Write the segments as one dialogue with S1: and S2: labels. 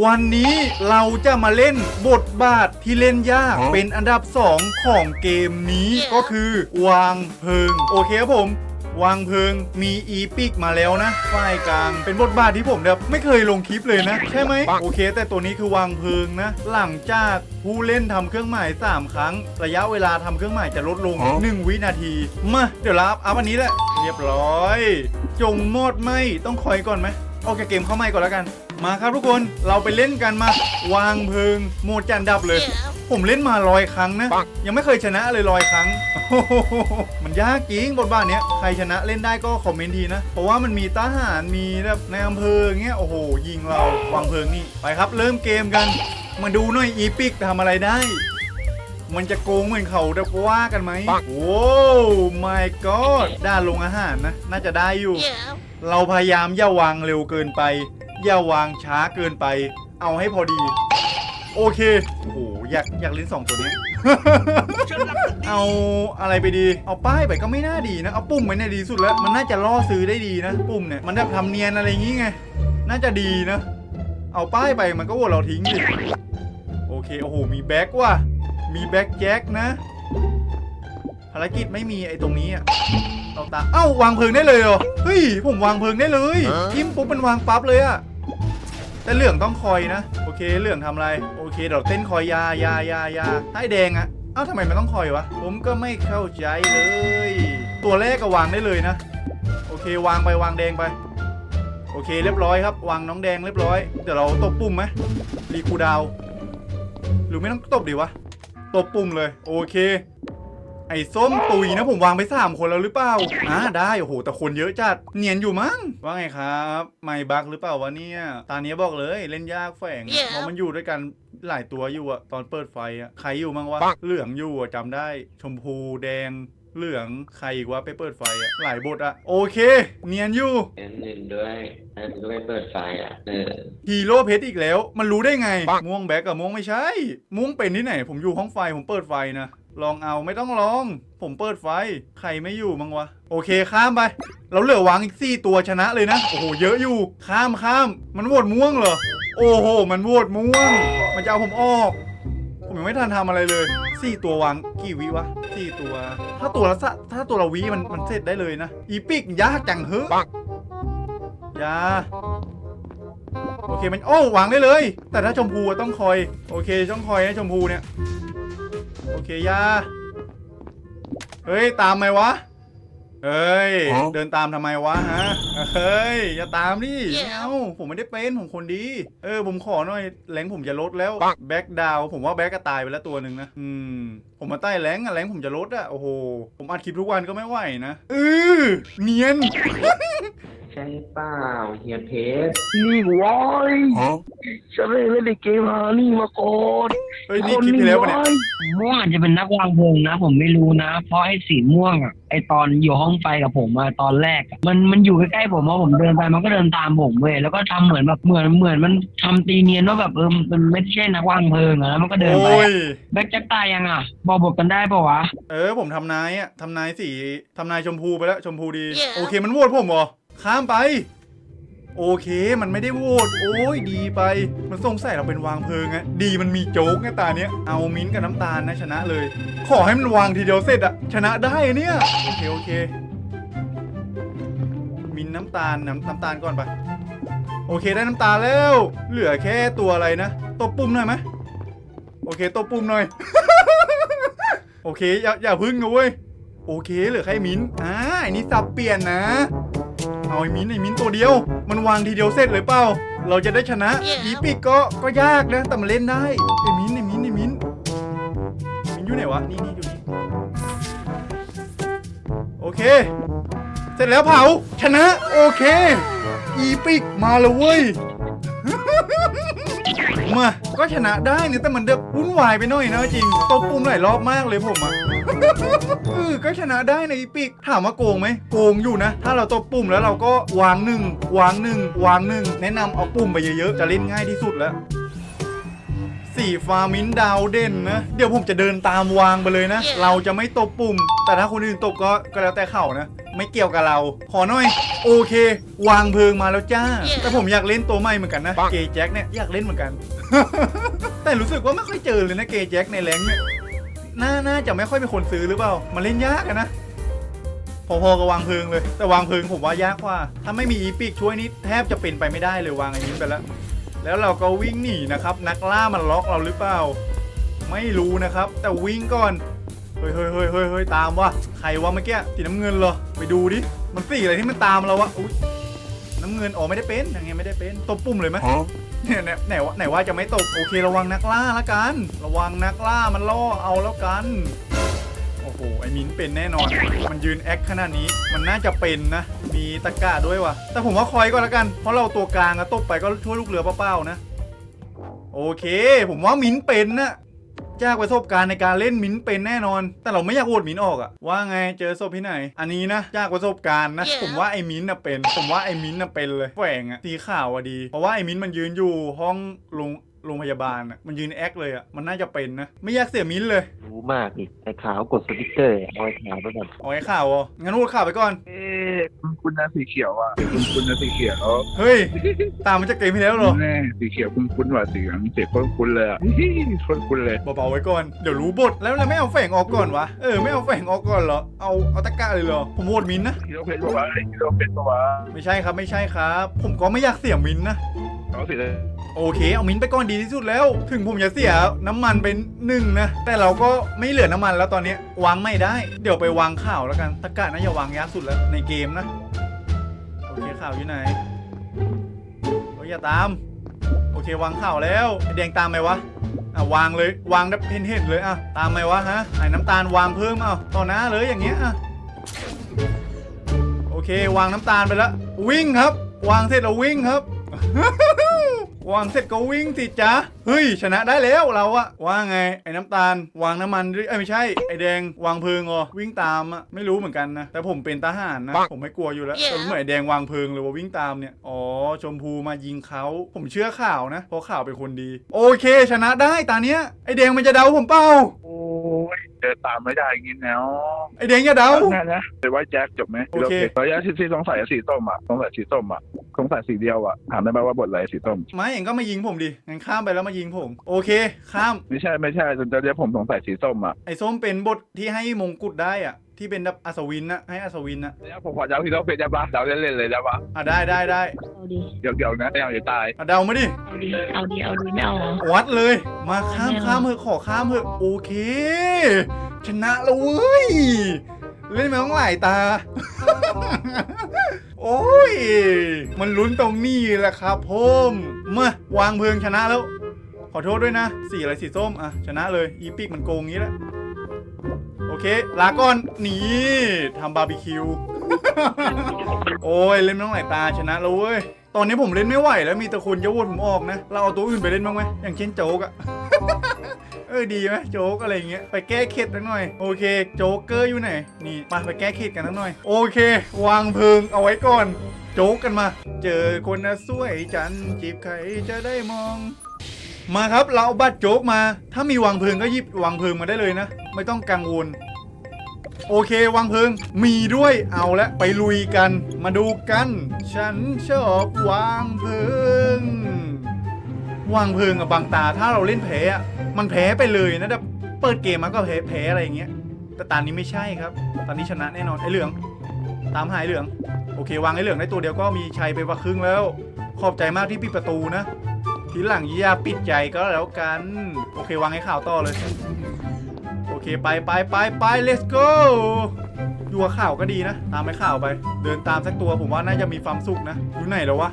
S1: วันนี้เราจะมาเล่นบทบาทที่เล่นยากเป็นอันดับ 2 ของเกมนี้ก็คือ วางเพลิง โอเคครับผม วางเพลิงมีอีปิกมาแล้วนะฝ่ายกลาง เป็นบทบาทที่ผมแบบไม่เคยลงคลิปเลยนะ ใช่ไหมโอเค แต่ตัวนี้คือวางเพลิงนะ หลังจากผู้เล่นทำเครื่องหมาย 3 ครั้ง ระยะเวลาทำเครื่องหมายจะลดลง 1 วินาทีมาเดี๋ยวรับอัพอันนี้แหละเรียบร้อย จงมอดไหมต้องคอยก่อนไหมโอเคเกมเข้าไม่ก่อนแล้วกัน มาครับทุกคนเราไปเล่นกันมาวางเพลิงโหมดจันดับเลย ผมเล่นมาร้อยครั้งนะ ยังไม่เคยชนะเลยร้อยครั้ง มันยากจริงบทบาทเนี้ยใครชนะเล่นได้ก็คอมเมนต์ทีนะ เพราะว่ามันมีทหารมีแบบในอำเภออย่างเงี้ยโอ้โห ยิงเราวางเพลิงนี่ไปครับ เริ่มเกมกัน มาดูหน่อยอีปิกทำอะไรได้ มันจะโกงเหมือนเขาเดกว่ากันไหมโอ้ my god ด้านลงอาหารนะ น่าจะได้อยู่ เราพยายามอย่าวางเร็วเกินไป อย่าวางช้าเกินไป เอาให้พอดี โอเค โอ้โห อยากอยากเล่นสองตัวเนี้ยเอาอะไรไปดี เอาป้ายไปก็ไม่น่าดีนะ เอาปุ่มไปเนี่ยดีสุดแล้ว มันน่าจะล่อซื้อได้ดีนะ ปุ่มเนี่ย มันแบบทำเนียนอะไรอย่างงี้ไง น่าจะดีนะ เอาป้ายไปมันก็โหวตเราทิ้งดิ โอเค โอ้โห มีแบ็กว่ะ มีแบ็กแจ็คนะ ภารกิจไม่มีไอ้ตรงนี้อะเราตามเอ้าวางเพลิงได้เลยเหรอ เฮ้ย ผมวางเพลิงได้เลยทิมปุ๊บมันวางปั๊บเลยอะ แต่เหลืองต้องคอยนะ โอเคเหลืองทำอะไร โอเคเดี๋ยวเต้นคอยยายายายาถ้าไอ้แดงอะเอ้าทำไมมันต้องคอยวะ ผมก็ไม่เข้าใจเลย ตัวแรกก็วางได้เลยนะ โอเควางไปวางแดงไป โอเคเรียบร้อยครับ วางน้องแดงเรียบร้อย เดี๋ยวเราตบปุ่มไหมรีคูดาว หรือไม่ต้องตบดีวะ ตบปุ่มเลย โอเค ไอ้ส้มตุยนะผมวางไปสามคนแล้วหรือเปล่าอ่าได้โอ้โหแต่คนเยอะจัดเนียนอยู่มั้งว่าไงครับไม่บักหรือเปล่าวะเนี่ยตาเนี้ยบอกเลยเล่นยากแฝง
S2: Yeah.
S1: เพราะมันอยู่ด้วยกันหลายตัวอยู่อะตอนเปิดไฟอะใครอยู่มั้งวะ
S3: ปัง
S1: เหลืองอยู่อะจำได้ชมพูแดงเหลืองใครอีกวะไปเปิดไฟอะหลายบทอะโอเค เนียนอยู่
S4: อันหนึ่งด้วยอันก็ไม่เปิดไฟอะเออ
S1: ฮีโร่เพชรอีกแล้ว มันรู้ได้ไง
S3: ปัง
S1: ม่วงแบ็กกับม่วงไม่ใช่ม่วงเป็นที่ไหน ผมอยู่ห้องไฟผมเปิดไฟนะ ลองเอาไม่ต้องลอง ผมเปิดไฟใครไม่อยู่มั้งวะ โอเคข้ามไปเราเหลือวางอีกสี่ตัวชนะเลยนะ โอ้โห เยอะอยู่ ข้ามข้าม มันโหวตม่วงเหรอ โอ้โห มันโหวตม่วง มันจะเอาผมออก ผมยังไม่ทันทำอะไรเลยสี่ตัววางกี่วิวะสี่ตัว ถ้าตัวละสะถ้าตัวละวิมันมันเสร็จได้เลยนะ อีปิกยากจังเฮ้ยยาโอเคมันโอ้วางได้เลย แต่ถ้าชมพูต้องคอย โอเคต้องคอยนะชมพูเนี่ย เคอยาเฮ้ย ตามไหมวะ เฮ้ย
S3: ฮะ
S1: เดินตามทำไมวะฮะ เฮ้ย อย่าตามดิไม่เอาผมไม่ได้เป็น ผมคนดี เออ ผมขอหน่อยแรงผมจะลดแล้ว
S3: ปัง
S1: แบ็กดาว ผมว่าแบ็กก็ตายไปแล้วตัวหนึ่งนะ อืม ผมมาใต้แรงอะแรงผมจะลดอะโอ้โห ผมอัดคลิปทุกวันก็ไม่ไหวนะเออเนียน
S4: ใช่เปล่าเฮียเพชร
S5: นี่วอย
S3: Huh?
S5: ฉันไม่เล่นในเกมฮานี่มาก่อน
S1: เฮ้ยนี่คลิปที่แล้วปะเนี่ย
S5: ม่วงอาจจะเป็นนักวางเพลิงนะ ผมไม่รู้นะ เพราะไอ้สีม่วงอะไอตอนอยู่ห้องไฟกับผมอะตอนแรกอะมันมันอยู่ใกล้ๆผมว่าผมเดินไปมันก็เดินตามผมเว้ยแล้วก็ทำเหมือนแบบเหมือนเหมือนมันทำตีเนียนว่าแบบเออมันไม่ใช่นักวางเพลิงอะแล้วมันก็เดินไป
S1: โอ้ย
S5: แบ็คแจ็คตายยังอะบอกบทกันได้ปะวะ
S1: เออผมทำนายอะทำนายสีทำนายชมพูไปแล้วชมพูดี
S2: Yeah.
S1: โอเคมันโหวตผมเหรอ ข้ามไป โอเคมันไม่ได้โหวตโอ้ยดีไป มันสงสัยเราเป็นวางเพลิงอะดีมันมีโจ๊กไงตาเนี้ยเอามิ้นท์กับน้ำตาลนะชนะเลย ขอให้มันวางทีเดียวเสร็จอะชนะได้อะเนี่ยโอเคโอเค มิ้นท์น้ำตาลน้ำน้ำตาลก่อนไปโอเคได้น้ำตาลแล้ว เหลือแค่ตัวอะไรนะตัวปุ่มหน่อยไหมโอเคตัวปุ่มหน่อย โอเคอย่าอย่าพึ่งนะเว้ยโอเคเหลือแค่มิ้นท์อ่าอ้นี่สับเปลี่ยนนะ เอาไอ้มิ้นท์ไอ้มิ้นท์ตัวเดียว มันวางทีเดียวเสร็จเลยเปล่า เราจะได้ชนะ
S2: Yeah.
S1: อีปิกก็ก็ยากนะแต่มันเล่นได้ไอ้มิ้นท์ไอ้มิ้นท์ไอ้มิ้นท์มิ้นท์อยู่ไหนวะนี่นี่อยู่นี่โอเค เสร็จแล้วเผาชนะโอเค อีปิกมาแล้วเว้ย มาก็ชนะได้เนี่ยแต่มันเดือวุ่นวายไปหน่อยนะจริงตบปุ่มหลายรอบมากเลยผมอะเออก็ชนะได้ในอีปิกถามว่าโกงไหมโกงอยู่นะ ถ้าเราตบปุ่มแล้วเราก็วางหนึ่งวางหนึ่งวางหนึ่งแนะนำเอาปุ่มไปเยอะๆจะเล่นง่ายที่สุดแล้วสีฟ้ามิ้นท์ดาวเด่นนะ เดี๋ยวผมจะเดินตามวางไปเลยนะ
S2: Yeah.
S1: เราจะไม่ตบปุ่ม แต่ถ้าคนอื่นตบก็ก็แล้วแต่เขานะ ไม่เกี่ยวกับเรา ขอหน่อย โอเค วางเพลิงมาแล้วจ้าแต่ผมอยากเล่นตัวใหม่เหมือนกันนะ เกย์แจ็คเนี่ยอยากเล่นเหมือนกัน แต่รู้สึกว่าไม่ค่อยเจอเลยนะเกแจ็คในแรงเนี่ยน่าน่าจะไม่ค่อยมีคนซื้อหรือเปล่า มันเล่นยากอะนะ พอๆกับวางเพลิงเลย แต่วางเพลิงผมว่ายากกว่า ถ้าไม่มีอีปิกช่วยนี่แทบจะเป็นไปไม่ได้เลยวางไอ้นี้ไปแล้ว แล้วเราก็วิ่งหนีนะครับ นักล่ามันล็อกเราหรือเปล่า ไม่รู้นะครับ แต่วิ่งก่อน เฮ้ยเฮ้ยเฮ้ยเฮ้ยเฮ้ยตามวะใครวะเมื่อกี้สีน้ำเงินเหรอ ไปดูดิ มันสีอะไรที่มันตามเราวะ อุ้ยน้ำเงิน อ๋อไม่ได้เป็นยังไงไม่ได้เป็นตบปุ่มเลยไหม เนี่ยไหนไหนว่าไหนว่าจะไม่ตกโอเคระวังนักล่าละกัน ระวังนักล่ามันล่อเอาแล้วกันโอ้โหไอ้มินเป็นแน่นอน มันยืนแอคขนาดนี้มันน่าจะเป็นนะ มีตะกร้าด้วยวะแต่ผมว่าคอยก็แล้วกัน เพราะเราตัวกลางอะตบไปก็ช่วยลูกเรือเป้าๆนะ โอเค ผมว่ามินเป็นนะ จากประสบการณ์ในการเล่นมินเป็นแน่นอน แต่เราไม่อยากโหวตมินออกอะว่าไงเจอศพที่ไหน อันนี้นะจากประสบการณ์นะ ผมว่าไอ้มินน่ะเป็น ผมว่าไอ้มินน่ะเป็นเลยแฝงอะสีขาวอะดี เพราะว่าไอ้มินมันยืนอยู่ห้องโรงโรงพยาบาลอะมันยืนแอคเลยอะมันน่าจะเป็นนะ ไม่อยากเสียมินเลย
S4: รู้มากอีกไอ้ขาวกดสติ๊กเกอร์เอาไอ้ขาวไปก่อน
S1: เอาไอ้ข่าวอะงั้นโหวตข่าวไปก่อน
S2: เอ๊ะ คุณคุณนะสีเขียวอะคุณคุณนะสีเขียว
S1: เฮ้ย ตามมาจากเกมที่แล้วเหรอ
S2: แน่สีเขียวคุณคุณว่าสีเหลืองเสียคนคุณเลยอะคนคุณเลย
S1: เบาๆไว้ก่อน เดี๋ยวรู้บทแล้วเราไม่เอาแฝงออกก่อนวะ เออไม่เอาแฝงออกก่อนเหรอ เอาเอาตะกร้าเลยเหรอ ผมโหวตมินนะ
S2: กิโลเพชรปะวะกิโลเพชรปะวะ
S1: ไม่ใช่ครับไม่ใช่ครับ ผมก็ไม่อยากเสียมินนะ
S2: เขาสี
S1: โอเค เอามิ้นไปก่อนดีที่สุดแล้ว ถึงผมจะเสียน้ำมันเป็นหนึ่งนะ แต่เราก็ไม่เหลือน้ำมันแล้วตอนนี้วางไม่ได้ เดี๋ยวไปวางข่าวแล้วกันตะกร้าน่าวางยากสุดแล้วในเกมนะ โอเคข่าวอยู่ไหนโอ้ยอย่าตาม โอเควางข่าวแล้วแดงตามไหมวะอะวางเลยวางแบบเห็นเห็นๆเลยอะตามไหมวะฮะไอ้น้ำตาลวางเพิ่มเอาต่อหน้าเลยอย่างเงี้ยอะโอเควางน้ำตาลไปแล้ววิ่งครับ วางเสร็จแล้ววิ่งครับ วางเสร็จก็วิ่งสิจ๊ะเฮ้ย ชนะได้แล้วเราอะว่าไงไอ้น้ำตาล วางน้ำมันด้วยเอ้ยไม่ใช่ไอ้แดงวางเพลิงอ๋อวิ่งตามอะไม่รู้เหมือนกันนะแต่ผมเป็นทหารนะผมไม่กลัวอยู่แล้วแต่เหมือนไอ้แดงวางเพลิงเลยว่าวิ่งตามเนี่ยอ๋อชมพูมายิงเขาผมเชื่อข่าวนะเพราะข่าวเป็นคนดี โอเค ชนะได้ตาเนี้ยไอ้แดงมันจะเดาผมเปล่า
S2: โอ้ย เดินตามไม่ได้อย่างงี้แล้ว
S1: ไอ้แดงอย่าเดา
S2: นะนะไปไว้แจ็คจบไหม
S1: โอเค
S2: ระยะที่ที่สงสัยสีส้มอะสงสัยสีส้มอะสงสัยสีเดียวอะถามได้ไหมว่าบทอะไรสีส้ม
S1: ไม่เองก็มายิงผมดิงั้นข้ามไปแล้วมายิงผม โอเค ข้าม
S2: ไม่ใช่ไม่ใช่จนจะเรียกผมสงสัยสีส้มอะ
S1: ไอ้ส้มเป็นบทที่ให้มงกุฎได้อะ ที่เป็นแบบอัศวินนะให้อัศวินนะ
S2: แล้วผมขอเดาที่เราเป็นได้ปะเดาเล่นๆเลยได้ปะ
S1: อะได้ได้ได้
S3: เอาดิ
S2: เดี๋ยวเดี๋ยวนะไม่เอาเดี๋ยวตาย
S1: อะเดามาดิ
S3: เอาดิ เอาดิ เอาดิ ไม่เอาเหรอ
S1: วัดเลย มาข้ามข้ามเถอะขอข้ามเถอะโอเค ชนะแล้วเว้ยเล่นมาต้องหลายตา โอ้ย มันลุ้นตรงนี้แหละครับผมมาวางเพลิงชนะแล้ว ขอโทษด้วยนะ สีอะไรสีส้ม อะ ชนะเลย อีปิกมันโกงงี้แหละ โอเค ลาก่อนนี่ทำบาร์บีคิว โอ้ย เล่นมาต้องหลายตาชนะแล้วเว้ย ตอนนี้ผมเล่นไม่ไหวแล้วมีแต่คนจะโวตผมออกนะ เราเอาตัวอื่นไปเล่นบ้างไหมอย่างเช่นโจ๊กอะ เออดีไหมโจ๊กอะไรเงี้ยไปแก้เคล็ดหน่อย โอเค โจ๊กเกอร์อยู่ไหน นี่มาไปแก้เคล็ดกันหน่อย โอเค วางเพลิงเอาไว้ก่อน โจ๊กกันมา เจอคนนะสวยจันจีบใครจะได้มองมาครับ เราเอาบัตรโจ๊กมา ถ้ามีวางเพลิงก็หยิบวางเพลิงมาได้เลยนะ ไม่ต้องกังวล โอเควางเพลิง มีด้วยเอาละไปลุยกัน มาดูกัน ฉันชอบวางเพลิง วางเพลิงกับบางตาถ้าเราเล่นแพ้อะมันแพ้ไปเลยนะแบบเปิดเกมมาก็แพ้แพ้อะไรอย่างเงี้ย แต่ตอนนี้ไม่ใช่ครับ ตอนนี้ชนะแน่นอนไอ้เหลือง ตามหายเหลือง โอเควางไอ้เหลืองได้ตัวเดียวก็มีชัยไปว่าครึ่งแล้ว ขอบใจมากที่ปิดประตูนะ ทีหลังอย่าปิดใจก็แล้วกัน โอเควางให้ข่าวต่อเลย เคไปไปไปไป let's go อยู่กับข่าวก็ดีนะ ตามไปข่าวไป เดินตามสักตัวผมว่าน่าจะมีความสุขนะอยู่ไหนแล้ววะ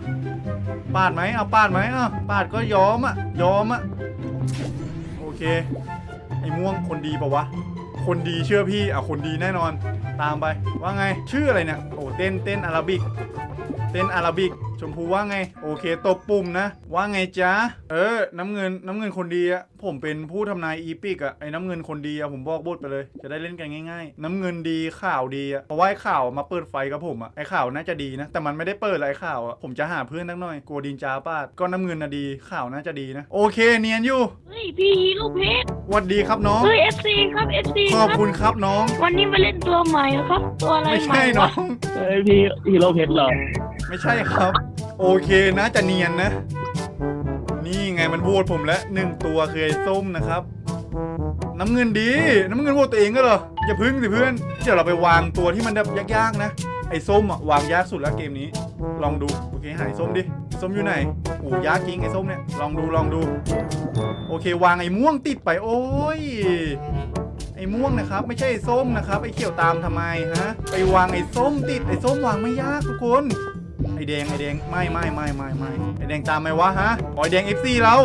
S1: ปาดไหมเอาปาดไหมอะปาดก็ยอมอะยอมอะโอเค ไอ้ม่วงคนดีปะวะ คนดีเชื่อพี่อะคนดีแน่นอน ตามไปว่าไงชื่ออะไรเนี่ยโอ้เต้นเต้นอาราบิก เต้นอาราบิก ชมพูว่าไง โอเคตบปุ่มนะ ว่าไงจ๊ะ เออ น้ำเงินน้ำเงินคนดีอะผมเป็นผู้ทำนายอีพิกอะไอ้น้ำเงินคนดีอะผมบอกบทไปเลย จะได้เล่นกันง่าย ๆ น้ำเงินดีข่าวดีอะเพราะว่าไอ้ข่าวมาเปิดไฟกับผมอะไอ้ข่าวน่าจะดีนะ แต่มันไม่ได้เปิดหรอกไอ้ข่าวอะผมจะหาเพื่อนนักหน่อยกลัวดินจ้าป้าดก็น้ำเงินน่ะดีข่าวน่าจะดีนะ โอเคเนียนอยู่
S3: เฮ้ยพี่ฮีโร่เพชร
S1: หวัดดีครับน้อง
S3: เฮ้ยเอฟซีครับเอฟซี
S1: ข
S3: ค
S1: อ
S3: รั
S1: บบคุณครับน้อง
S3: วันนี้มาเล่นตัวใหม่ครับ ตัวอะไร
S1: ไม่
S3: ใหม่
S1: ใช่น้
S3: วะ
S1: อง
S6: เฮ้ยพี่ฮีโร่เพชรเหรอ
S1: ไม่ใช่ครับ โอเคนะจะเนียนนะ นี่ไงมันโหวตผมแล้วหนึ่งตัวคือไอ้ส้มนะครับ น้ำเงินดี น้ำเงินโหวตตัวเองก็เหรออย่าพึ่งสิเพื่อนเดี๋ยวเราไปวางตัวที่มันแบบยากๆนะ ไอ้ส้มอะวางยากสุดแล้วเกมนี้ ลองดูโอเคหายส้มดิส้มอยู่ไหนโอ้ยากจริงไอ้ส้มเนี่ยลองดูลองดู โอเควางไอ้ม่วงติดไปโอ้ยไอ้ม่วงนะครับ ไม่ใช่ไอ้ส้มนะครับไอ้เขียวตามทำไมฮะไปวางไอ้ส้มติดไอ้ส้มวางไม่ยากทุกคน แดงไอแดงไม่ไม่ไม่ไม่ไม่ไอแดงตามไหมวะฮะอ๋อไอ้แดง FC เรา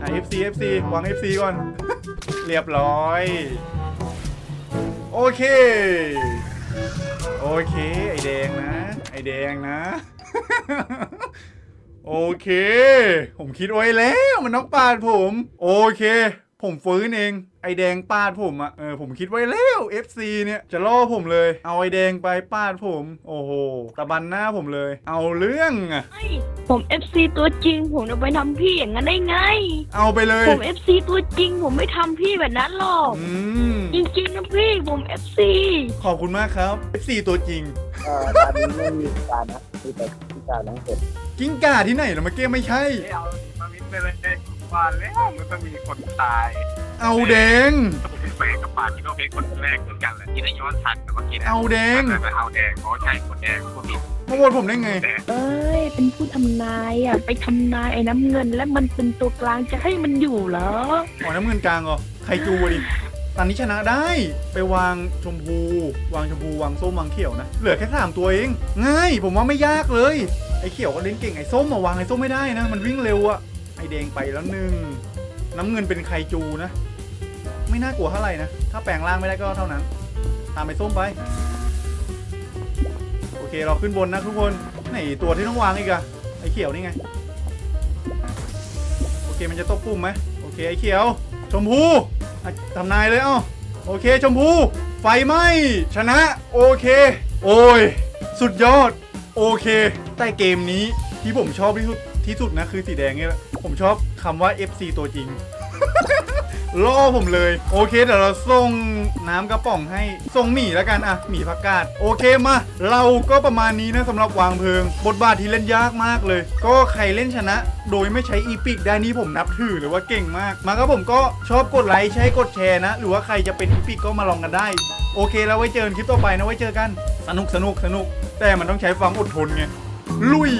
S1: อะ FC FC วาง FC ก่อน เรียบร้อย โอเค โอเค ไอแดงนะ ไอแดงนะ โอเค ผมคิดไว้แล้วมันน้องปาดผม โอเค ผมฟื้นเอง ไอแดงปาดผมอะเออผมคิดไว้แล้ว FC เนี่ยจะล่อผมเลย เอาไอแดงไปปาดผม โอ้โหตะบันหน้าผมเลย เอาเรื่องอะ
S3: เฮ้ยผมเอฟซีตัวจริง ผมจะไปทำพี่อย่างนั้นได้ไง
S1: เอาไปเลย
S3: ผมเอฟซีตัวจริง ผมไม่ทำพี่แบบนั้นหรอก
S1: อืม
S3: จริงๆนะพี่ผมเอฟซี
S1: ขอบคุณมากครับ FC ตัวจริง
S6: เอ่อตอนนี้ไม่มีการนะมีแต่ที่การทั้งเสร็จ
S1: กิ้งก่าที่ไหนเหรอเมื่อกี้ไม่ใช่
S2: ไม่เอามาวินไปเลย ว่าแล้วมันต้องมีคนตาย
S1: เอาแดง
S2: ผมไปกับปาที่โนเพชรคนแรกเหมือนกันแหละที่ได้ย้อนทันเมื่อกี้นะ
S1: เอาแดง
S2: แต่เอาแดงอ๋อใช่คนแดงคนผิด
S1: มาโหวตผมได้ไง
S2: แดง
S3: เอ้ย เป็นผู้ทำนายอะ ไปทำนายไอ้น้ำเงิน แล้วมันเป็นตัวกลางจะให้มันอยู่เหรอ
S1: อ๋อน้ำเงินกลางเหรอใครจูอะดิตอนนี้ชนะได้ ไปวางชมพู วางชมพู วางส้ม วางเขียวนะ เหลือแค่สามตัวเอง ง่าย ผมว่าไม่ยากเลย ไอ้เขียวก็เล่นเก่ง ไอ้ส้มมาวางไอ้ส้มไม่ได้นะ มันวิ่งเร็วอะไอ้แดงไปแล้วหนึ่งน้ำเงินเป็นใครจูนะ ไม่น่ากลัวเท่าไหร่นะ ถ้าแปลงร่างไม่ได้ก็เท่านั้น ตามไอ้ส้มไป โอเคเราขึ้นบนนะทุกคนไหนตัวที่ต้องวางอีกอะไอ้เขียวนี่ไง โอเคมันจะตบปุ่มไหมโอเคไอ้เขียว ชมพูทำนายเลยเอ้าโอเคชมพู ไฟไหมชนะ โอเค โอ้ย สุดยอด โอเค แต่เกมนี้ที่ผมชอบที่สุด ที่สุดนะคือสีแดงเนี่ยผมชอบคำว่า FC ตัวจริง ล่อผมเลย โอเคเดี๋ยวเราส่งน้ำกระป๋องให้ส่งหมี่แล้วกันอะหมี่ผักกาดโอเคมา เราก็ประมาณนี้นะสำหรับวางเพลิง บทบาทที่เล่นยากมากเลย ก็ใครเล่นชนะ โดยไม่ใช้อีพิกได้นี่ผมนับถือหรือว่าเก่งมาก มาครับผมก็ชอบกดไลค์ใช้กดแชร์นะ หรือว่าใครจะเป็นอีพิกก็มาลองกันได้ โอเคแล้วไว้เจอกันคลิปต่อไปนะไว้เจอกัน สนุกสนุกสนุก แต่มันต้องใช้ความอดทนไงลุย